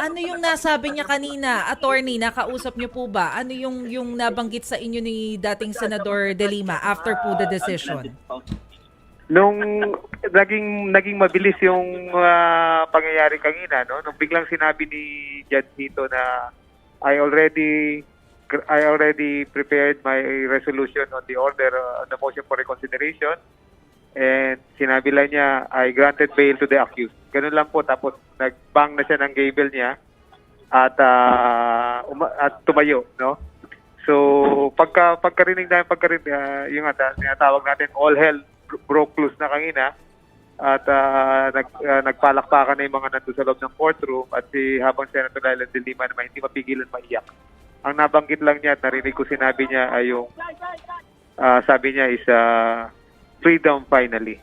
Ano yung nasabi niya kanina, attorney, nakausap niyo po ba? Ano yung yung nabanggit sa inyo ni dating Senador De Lima after po the decision? Nung naging naging mabilis yung ah, pangyayari kanina, no? Nung biglang sinabi ni Judge Nito na I already I already prepared my resolution on the order uh, on the motion for reconsideration and sinabi lang niya I granted bail to the accused. Ganun lang po tapos nagbang na siya ng gable niya at ah, uma- at tumayo, no? So, pagka pagkarinig namin pagkarinig ah, yung uh, tinatawag natin all hell bro- broke loose na kanina at ah, nag, ah, nagpalakpakan na yung mga nandun sa loob ng courtroom at si habang Senator Laila de Lima naman hindi mapigilan maiyak. Ang nabanggit lang niya at narinig ko sinabi niya ay yung ah, sabi niya is ah, freedom finally.